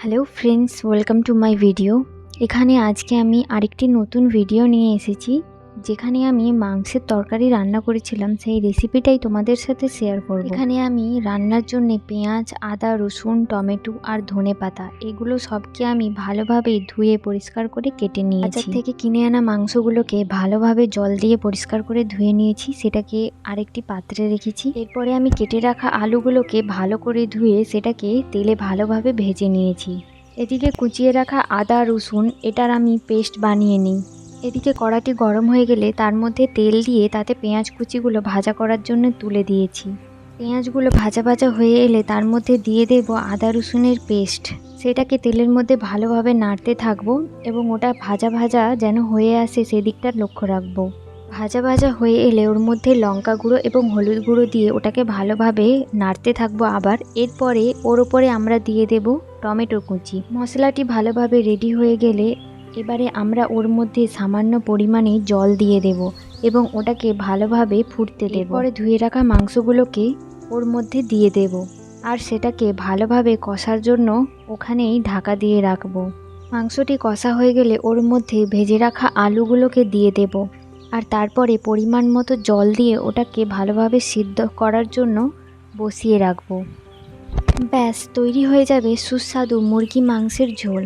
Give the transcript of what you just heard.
hello friends welcome to my video এখানে আজকে আমি আরেকটি নতুন ভিডিও নিয়ে এসেছি যেখানে আমি মাংসের তরকারি রান্না করেছিলাম সেই রেসিপিটাই তোমাদের সাথে শেয়ার করব। এখানে আমি রান্নার জন্য পেঁয়াজ আদা রসুন টমেটো আর ধনে পাতা এগুলো সবকে আমি ভালোভাবে ধুয়ে পরিষ্কার করে কেটে নিয়েছি। বাজার থেকে কিনে আনা মাংসগুলোকে ভালোভাবে জল দিয়ে পরিষ্কার করে ধুয়ে নিয়েছি সেটাকে আরেকটি পাত্রে রেখেছি। এরপরে আমি কেটে রাখা আলুগুলোকে ভালো করে ধুয়ে সেটাকে তেলে ভালোভাবে ভেজে নিয়েছি। এদিকে কুচিয়ে রাখা আদা রসুন এটার আমি পেস্ট বানিয়ে নিই। এদিকে কড়াটি গরম হয়ে গেলে তার মধ্যে তেল দিয়ে তাতে পেঁয়াজ কুচিগুলো ভাজা করার জন্য তুলে দিয়েছি। পেঁয়াজগুলো ভাজা ভাজা হয়ে এলে তার মধ্যে দিয়ে দেব আদা রসুনের পেস্ট। সেটাকে তেলের মধ্যে ভালোভাবে নাড়তে থাকব এবং ওটা ভাজা ভাজা যেন হয়ে আসে সেদিকটার লক্ষ্য রাখব। ভাজা ভাজা হয়ে এলে ওর মধ্যে লঙ্কা গুঁড়ো এবং হলুদ গুঁড়ো দিয়ে ওটাকে ভালোভাবে নাড়তে থাকব আবার। এরপরে ওর ওপরে আমরা দিয়ে দেব টমেটো কুচি। মশলাটি ভালোভাবে রেডি হয়ে গেলে এবারে আমরা ওর মধ্যে সামান্য পরিমাণে জল দিয়ে দেব এবং ওটাকে ভালোভাবে ফুটতে দেব। পরে ধুয়ে রাখা মাংসগুলোকে ওর মধ্যে দিয়ে দেব আর সেটাকে ভালোভাবে কষার জন্য ওখানেই ঢাকা দিয়ে রাখব। মাংসটি কষা হয়ে গেলে ওর মধ্যে ভেজে রাখা আলুগুলোকে দিয়ে দেব আর তারপরে পরিমাণ মতো জল দিয়ে ওটাকে ভালোভাবে সিদ্ধ করার জন্য বসিয়ে রাখব। ব্যাস, তৈরি হয়ে যাবে সুস্বাদু মুরগি মাংসের ঝোল।